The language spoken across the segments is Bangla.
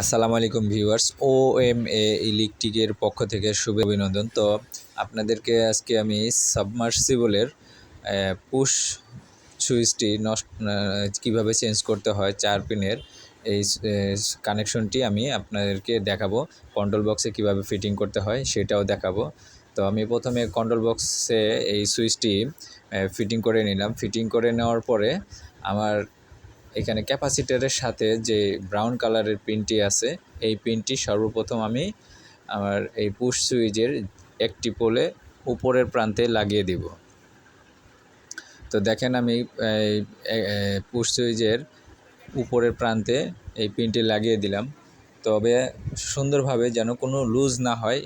আসসালামু আলাইকুম ভিউয়ার্স ও এম এ ইলেকট্রিকের পক্ষ থেকে শুভ অভিনন্দন। তো আপনাদেরকে আজকে আমি সাবমার্সিবলের পুশ সুইচটি নষ্ট কীভাবে চেঞ্জ করতে হয় চার পিনের এই কানেকশনটি আমি আপনাদেরকে দেখাবো। কন্ট্রোল বক্সে কীভাবে ফিটিং করতে হয় সেটাও দেখাবো। তো আমি প্রথমে কন্ট্রোল বক্সে এই সুইচটি ফিটিং করে নিলাম। ফিটিং করে নেওয়ার পরে আমার এখানে ক্যাপাসিটারের সাথে যে ব্রাউন কালারের পিনটি আছে, এই পিনটি সর্বপ্রথম আমি আমার এই পুশ সুইচের একটি পোলে উপরের প্রান্তে লাগিয়ে দিব। তো দেখেন আমি পুশ সুইচের উপরের প্রান্তে এই পিনটি লাগিয়ে দিলাম। তবে সুন্দরভাবে যেন কোনো লুজ না হয়,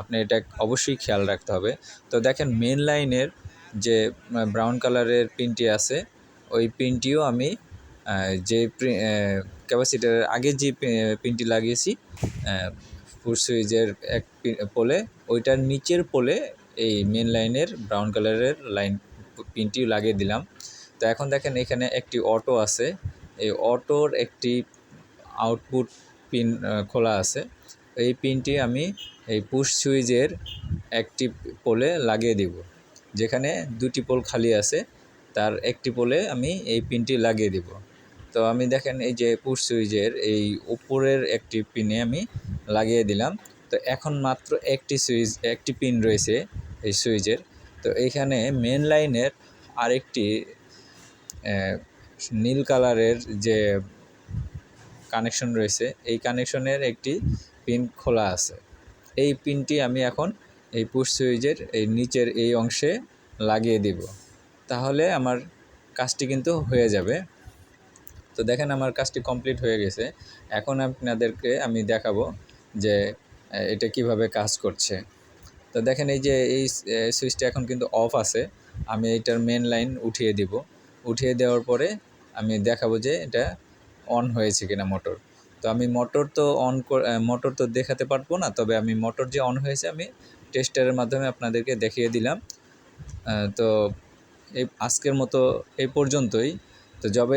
আপনি এটা অবশ্যই খেয়াল রাখতে হবে। তো দেখেন মেন লাইনের যে ব্রাউন কালারের পিনটি আছে, ওই পিনটিও আমি যে ক্যাপাসিটারের আগে যে পিনটি লাগিয়েছি ফুড সুইচের এক পোলে, ওইটার নিচের পোলে এই মেন লাইনের ব্রাউন কালারের লাইন পিনটি লাগিয়ে দিলাম। তো এখন দেখেন এখানে একটি অটো আছে। এই অটোর একটি আউটপুট পিন খোলা আছে। এই পিনটি আমি এই পুশ সুইচের একটি পোলে লাগিয়ে দিব। যেখানে দুটি পোল খালি আছে, তার একটি পোলে আমি এই পিনটি লাগিয়ে দিব। তো আমি দেখেন এই যে পুশ সুইচের এই উপরের একটি পিনে আমি লাগিয়ে দিলাম। তো এখন মাত্র একটি সুইচ, একটি পিন রয়েছে এই সুইচের। তো এইখানে মেন লাইনের আরেকটি নীল কালারের যে কানেকশন রয়েছে, এই কানেকশনের একটি পিন খোলা আছে। এই পিনটি আমি এখন এই পুশ সুইচের এই নিচের এই অংশে লাগিয়ে দিব। তাহলে আমার কাজটি কিন্তু হয়ে যাবে। তো দেখেন আমার কাজটি কমপ্লিট হয়ে গেছে। এখন আপনাদেরকে আমি দেখাবো যে এটা কীভাবে কাজ করছে। তো দেখেন এই যে, এই সুইচটা এখন কিন্তু অফ আছে। আমি এইটার মেন লাইন উঠিয়ে দিব। উঠিয়ে দেওয়ার পরে আমি দেখাবো যে, এটা অন হয়েছে কিনা মোটর। তো আমি মোটর তো অন মোটর তো দেখাতে পারব না, তবে আমি মোটর যে অন হয়েছে, আমি টেস্টারের মাধ্যমে আপনাদেরকে দেখিয়ে দিলাম। তো এই, আজকের মতো এই পর্যন্তই। তো যবে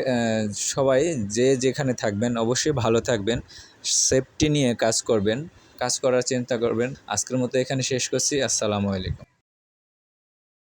সবাই যে যেখানে থাকবেন অবশ্যই ভালো থাকবেন সেফটি নিয়ে কাজ করবেন, কাজ করার চিন্তা করবেন। আজকের মতো এখানে শেষ করছি, আসসালামু আলাইকুম।